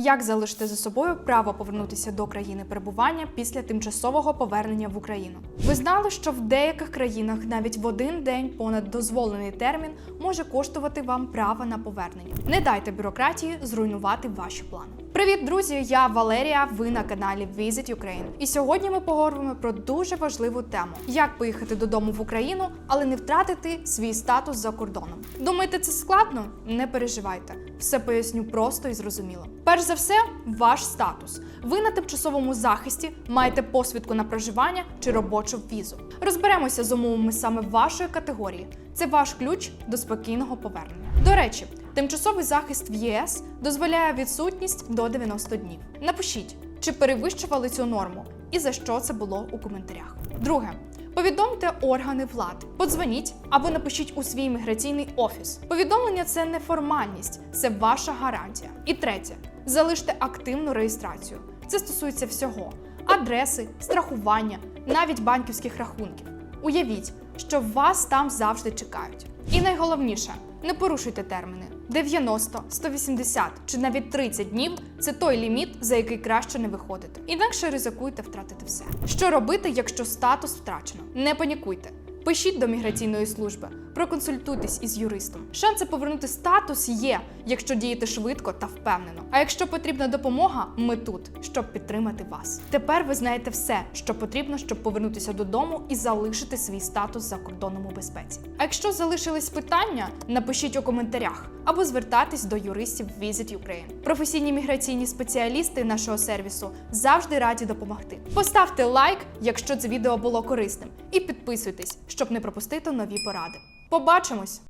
Як залишити за собою право повернутися до країни перебування після тимчасового повернення в Україну? Ви знали, що в деяких країнах навіть в один день понад дозволений термін може коштувати вам право на повернення. Не дайте бюрократії зруйнувати ваші плани. Привіт, друзі! Я Валерія. Ви на каналі Visit Ukraine. І сьогодні ми поговоримо про дуже важливу тему: як поїхати додому в Україну, але не втратити свій статус за кордоном. Думаєте, це складно? Не переживайте. Все поясню просто і зрозуміло. Перш за все, ваш статус. Ви на тимчасовому захисті маєте посвідку на проживання чи робочу візу. Розберемося з умовами саме вашої категорії. Це ваш ключ до спокійного повернення. До речі, тимчасовий захист в ЄС дозволяє відсутність до 90 днів. Напишіть, чи перевищували цю норму і за що це було у коментарях. Друге. Повідомте органи влади, подзвоніть або напишіть у свій міграційний офіс. Повідомлення це не формальність, це ваша гарантія. І третє, залиште активну реєстрацію. Це стосується всього: адреси, страхування, навіть банківських рахунків. Уявіть, що вас там завжди чекають. І найголовніше, не порушуйте терміни. 90, 180 чи навіть 30 днів це той ліміт, за який краще не виходити. Інакше ризикуйте втратити все. Що робити, якщо статус втрачено? Не панікуйте. Пишіть до міграційної служби, проконсультуйтесь із юристом. Шанси повернути статус є, якщо діяти швидко та впевнено. А якщо потрібна допомога, ми тут, щоб підтримати вас. Тепер ви знаєте все, що потрібно, щоб повернутися додому і залишити свій статус за кордоном у безпеці. А якщо залишились питання, напишіть у коментарях або звертайтесь до юристів Visit Ukraine. Професійні міграційні спеціалісти нашого сервісу завжди раді допомогти. Поставте лайк, якщо це відео було корисним, і підписуйтесь, щоб не пропустити нові поради. Побачимось!